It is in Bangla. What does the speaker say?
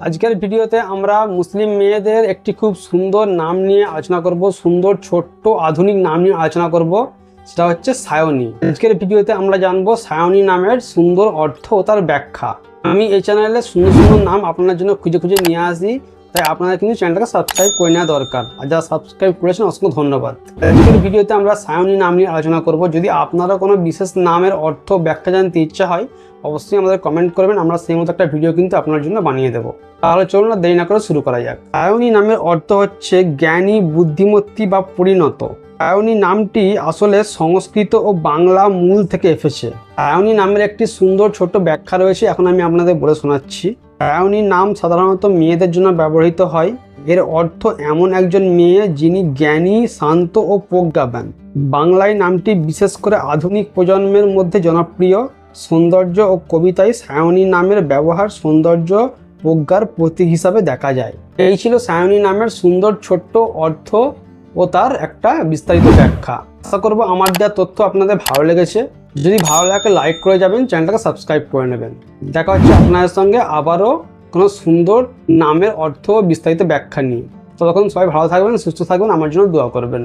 আজকের ভিডিওতে আমরা মুসলিম মেয়েদের একটি খুব সুন্দর নাম নিয়ে আলোচনা করব, সুন্দর ছোট্ট আধুনিক নাম নিয়ে আলোচনা করব, সেটা হচ্ছে সায়নী। আজকের ভিডিওতে আমরা জানব সায়নী নামের সুন্দর অর্থ ও তার ব্যাখ্যা। আমি এই চ্যানেলে সুন্দর সুন্দর নাম আপনার জন্য খুঁজে খুঁজে নিয়ে আসি, তাই আপনারা কিন্তু চ্যানেলটাকে সাবস্ক্রাইব করে নেওয়া দরকার। আর যারা সাবস্ক্রাইব করেছেন, অসংখ্য ধন্যবাদ। আজকের ভিডিওতে আমরা সায়নী নাম নিয়ে আলোচনা করব। যদি আপনারা কোনো বিশেষ নামের অর্থ ব্যাখ্যা জানতে ইচ্ছা হয় অবশ্যই আমাদের কমেন্ট করবেন, আমরা সেই মতো একটা ভিডিও কিন্তু আপনার জন্য বানিয়ে দেবো। তাহলে চলুন না দেরি না করে শুরু করা যাক। সায়নী নামের অর্থ হচ্ছে জ্ঞানী, বুদ্ধিমত্তি বা পরিণত। সায়নী নামটি আসলে সংস্কৃত ও বাংলা মূল থেকে এসেছে। সায়নী নামের একটি সুন্দর ছোট্ট ব্যাখ্যা রয়েছে, এখন আমি আপনাদের বলে শোনাচ্ছি। সায়নী নাম সাধারণত মেয়েদের জন্য ব্যবহৃত হয়। এর অর্থ এমন একজন মেয়ে যিনি জ্ঞানী, শান্ত ও প্রজ্ঞাবান। বাংলায় নামটি বিশেষ করে আধুনিক প্রজন্মের মধ্যে জনপ্রিয়। সৌন্দর্য ও কবিতায় সায়নী নামের ব্যবহার সৌন্দর্য প্রজ্ঞার প্রতীক হিসাবে দেখা যায়। এই ছিল সায়নী নামের সুন্দর ছোট্ট অর্থ ও তার একটা বিস্তারিত ব্যাখ্যা। আশা করব আমার দেওয়া তথ্য আপনাদের ভালো লেগেছে। যদি ভালো লাগে লাইক করে যাবেন, চ্যানেলটাকে সাবস্ক্রাইব করে নেবেন। দেখা হচ্ছে আপনাদের সঙ্গে আবারও কোনো সুন্দর নামের অর্থ ও বিস্তারিত ব্যাখ্যা নিয়ে। ততক্ষণ সবাই ভালো থাকবেন, সুস্থ থাকবেন, আমার জন্য দোয়া করবেন।